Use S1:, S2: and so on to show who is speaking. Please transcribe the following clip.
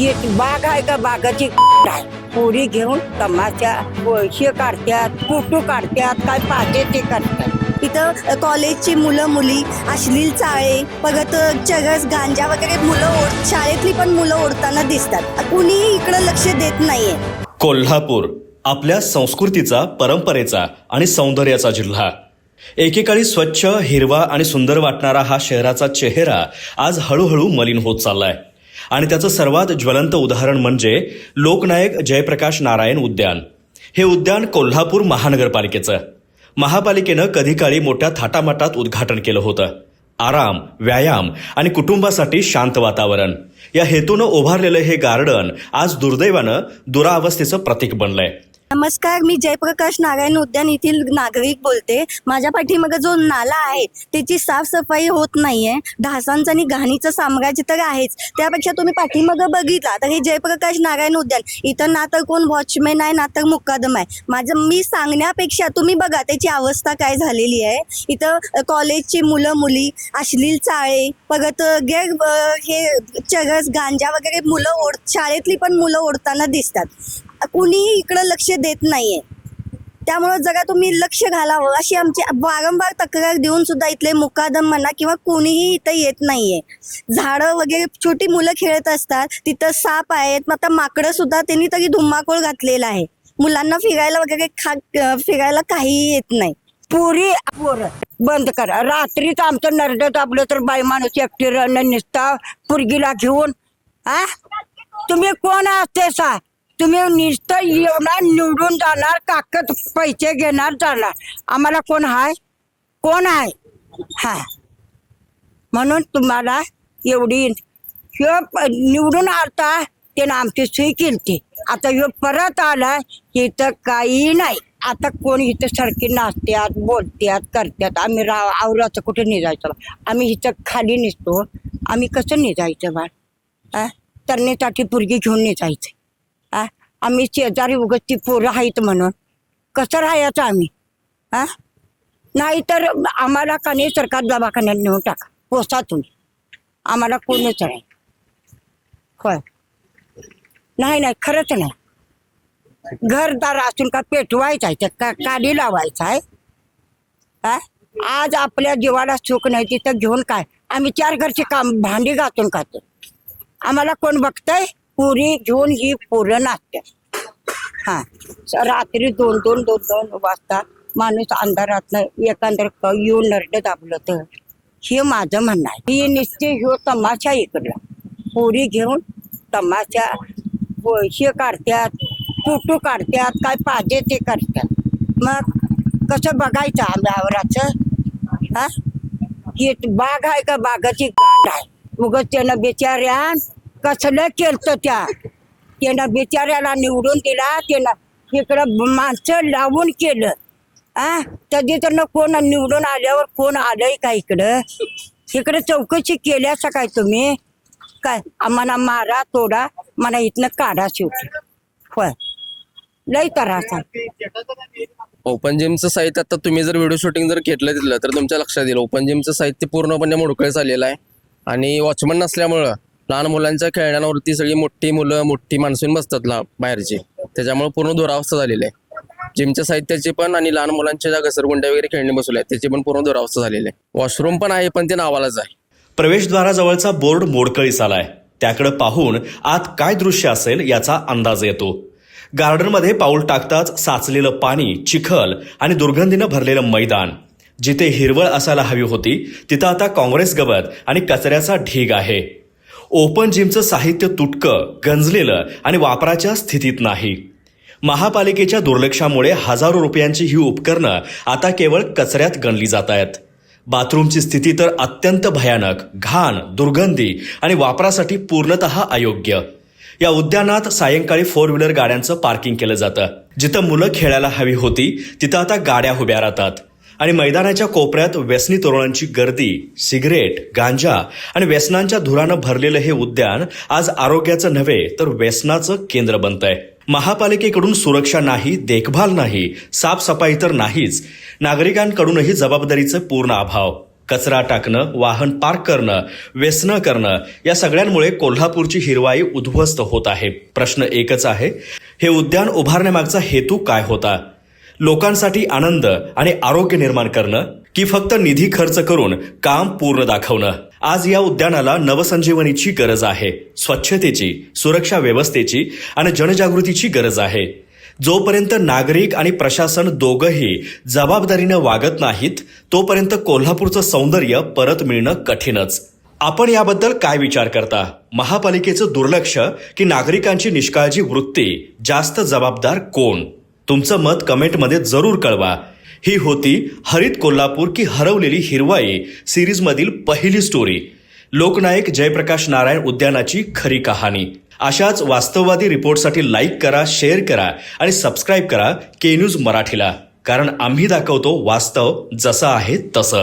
S1: ही बाग आहे का? बागाची आहे. पोरी घेऊन तमाशा पैसे काढतात फोटो काढत्यात काय पाहिजे ते करतात.
S2: इथं कॉलेजची मुलं मुली अश्लील चाळे परत चरस गांजा वगैरे मुलं ओढ शाळेतली पण मुलं ओढताना दिसतात. कुणीही इकडं लक्ष देत नाहीये.
S3: कोल्हापूर आपल्या संस्कृतीचा परंपरेचा आणि सौंदर्याचा जिल्हा. एकेकाळी स्वच्छ हिरवा आणि सुंदर वाटणारा हा शहराचा चेहरा आज हळूहळू मलिन होत चाललाय. आणि त्याचं सर्वात ज्वलंत उदाहरण म्हणजे लोकनायक जयप्रकाश नारायण उद्यान. हे उद्यान कोल्हापूर महानगरपालिकेचं. महापालिकेनं कधी काळी मोठ्या थाटामाटात उद्घाटन केलं होतं. आराम व्यायाम आणि कुटुंबासाठी शांत वातावरण. या हेतूनं उभारलेलं हे गार्डन आज दुर्दैवानं दुरावस्थेचं प्रतीक बनलंय.
S2: नमस्कार मी जयप्रकाश नारायण उद्यान येथील नागरिक बोलते. माझ्या पाठीमागे जो नाला आहे त्याची साफसफाई होत नाहीये. ढासांचं आणि घाणीचं साम्राज्य तर आहेच. त्यापेक्षा तुम्ही पाठीमागं बघितला तर हे जयप्रकाश नारायण उद्यान. इथं ना तर कोण वॉचमॅन आहे ना तर मुकादम आहे. माझं मी सांगण्यापेक्षा तुम्ही बघा त्याची अवस्था काय झालेली आहे. इथं कॉलेजची मुलं मुली अश्लील चाळे परत गैर हे चरस गांजा वगैरे मुलं ओढ शाळेतली पण मुलं ओढताना दिसतात. कुणीही इकडं लक्ष देत नाहीये. त्यामुळं जरा तुम्ही लक्ष घालावं. अशी आमची वारंवार तक्रार देऊन सुद्धा इथले मुकादम म्हणा किंवा कोणीही इथं येत नाहीये. झाडं वगैरे छोटी मुलं खेळत असतात तिथं साप आहेत मग आता माकडं सुद्धा त्यांनी तरी धुमाकूळ घातलेला आहे. मुलांना फिरायला वगैरे खा फिरायला काहीही येत नाही.
S1: पुरी पोरं. बंद करा. रात्रीच आमचं नरड दाबलं तर बाई माणूस एकटी रन निसता. पुरगीला घेऊन हा तुम्ही कोण असते सा तुम्ही नुसतं येणार निवडून जाणार काकत पैसे घेणार जाणार. आम्हाला कोण आहे कोण आहे हा. म्हणून तुम्हाला एवढी ह्यो निवडून आता त्यानं आमची सोय केली आता ह्यो परत आलाय इथं काही नाही. आता कोण इथं सारखी नाचत्यात बोलत्यात करत्यात. आम्ही राव आवराचं कुठे निघायचं आम्ही इथं खाली निघतो आम्ही कसं निघायचं बाळ आ तरण्यासाठी पुरगी घेऊन निघायचं आम्ही शेजारी उगत ती पोरं आहेत म्हणून. कसं राहायचं आम्ही? हा? नाही तर आम्हाला का नाही सरकार दवाखान्यात नेऊन टाका पोसा तुम्ही आम्हाला कोणच नाही. होय. नाही नाही खरंच नाही. घरदार असून का पेटवायचं आहे का काडी लावायचं आहे हा? आज आपल्या जीवाला सुख नाही तिथं घेऊन काय? आम्ही चार घरचे काम भांडी घातून खातो. आम्हाला कोण बघतंय? पुरी घेऊन ही पोरं नाचतात हा. रात्री दोन दोन दोन दोन वाजता माणूस अंधारात एकांतर येऊन नरड दाबलं तर. हे माझं म्हणणं आहे. ही निश्चित ह्यो तमाशा इकडला. पोरी घेऊन तमाशा हे काढत्यात फोटो काढत्यात काय पाहिजे ते करतात मग कसं बघायचं आंब्यावराचं हा? ही बाग आहे का बागाची गांड आहे? उगत त्यानं बिचार्या कसलं केलं त्या? त्यानं बिचाऱ्याला निवडून दिला त्यानं इकडं माणसं लावून केलं. आ? कधी तर कोण निवडून आल्यावर कोण आलंय का इकडं? इकडं चौकशी केल्यास काय तुम्ही? काय? आम्हाला मारा तोडा मला इथनं काढा शेवटी. होय. लय त्रास आहे.
S4: ओपन जिमचं साहित्य आता तुम्ही जर व्हिडिओ शूटिंग जर घेतलं तिथलं तर तुमच्या लक्षात येईल. ओपन जिमचं साहित्य पूर्णपणे मोडकळ झालेलं आहे. आणि वॉचमन नसल्यामुळं लहान मुलांच्या खेळण्यांवरती सगळी मोठी मुलं मोठी माणसून बसतात ला बाहेरची. त्याच्यामुळे पूर्ण दुरावस्था झालेली आहे. जिमच्या साहित्याची पण आणि लहान मुलांच्या ज्या घसरगुंड्या वगैरे खेळणी बसवल्या आहेत त्याची पण पूर्ण दुरावस्था झालेली आहे. वॉशरूम पण आहे पण ते नावालाच आहे.
S3: प्रवेशद्वाराजवळचा बोर्ड मोडकळीस आलाय. त्याकडे पाहून आत काय दृश्य असेल याचा अंदाज येतो. गार्डनमध्ये पाऊल टाकताच साचलेलं पाणी चिखल आणि दुर्गंधीनं भरलेलं मैदान. जिथे हिरवळ असायला हवी होती तिथं आता काँग्रेस गवत आणि कचऱ्याचा ढीग आहे. ओपन जिमचं साहित्य तुटकं गंजलेलं आणि वापराच्या स्थितीत नाही. महापालिकेच्या दुर्लक्षामुळे हजारो रुपयांची ही उपकरणं आता केवळ कचऱ्यात गणली जात आहेत. बाथरूमची स्थिती तर अत्यंत भयानक घाण दुर्गंधी आणि वापरासाठी पूर्णतः अयोग्य. या उद्यानात सायंकाळी फोर व्हीलर गाड्यांचं पार्किंग केलं जातं. जिथं मुलं खेळायला हवी होती तिथं आता गाड्या उभ्या राहतात. आणि मैदानाच्या कोपऱ्यात व्यसनी तरुणांची गर्दी सिगरेट गांजा आणि व्यसनांच्या धुरानं भरलेलं हे उद्यान आज आरोग्याचं नव्हे तर व्यसनाचं केंद्र बनतंय. महापालिकेकडून सुरक्षा नाही देखभाल नाही साफसफाई तर नाहीच. नागरिकांकडूनही जबाबदारीचे पूर्ण अभाव. कचरा टाकणं वाहन पार्क करणं व्यसनं करणं या सगळ्यांमुळे कोल्हापूरची हिरवाई उद्ध्वस्त होत आहे. प्रश्न एकच आहे हे उद्यान उभारण्यामागचा हेतू काय होता? लोकांसाठी आनंद आणि आरोग्य निर्माण करणं की फक्त निधी खर्च करून काम पूर्ण दाखवणं. आज या उद्यानाला नवसंजीवनीची गरज आहे. स्वच्छतेची सुरक्षा व्यवस्थेची आणि जनजागृतीची गरज आहे. जोपर्यंत नागरिक आणि प्रशासन दोघंही जबाबदारीनं वागत नाहीत तोपर्यंत कोल्हापूरचं सौंदर्य परत मिळणं कठीणच. आपण याबद्दल काय विचार करता? महापालिकेचं दुर्लक्ष की नागरिकांची निष्काळजी वृत्ती? जास्त जबाबदार कोण? तुमचं मत कमेंटमध्ये जरूर कळवा. ही होती हरित कोल्हापूर की हरवलेली हिरवाई सिरीजमधील पहिली स्टोरी लोकनायक जयप्रकाश नारायण उद्यानाची खरी कहाणी. अशाच वास्तववादी रिपोर्टसाठी लाईक करा शेअर करा आणि सबस्क्राईब करा के न्यूज मराठीला. कारण आम्ही दाखवतो वास्तव जसं आहे तसं.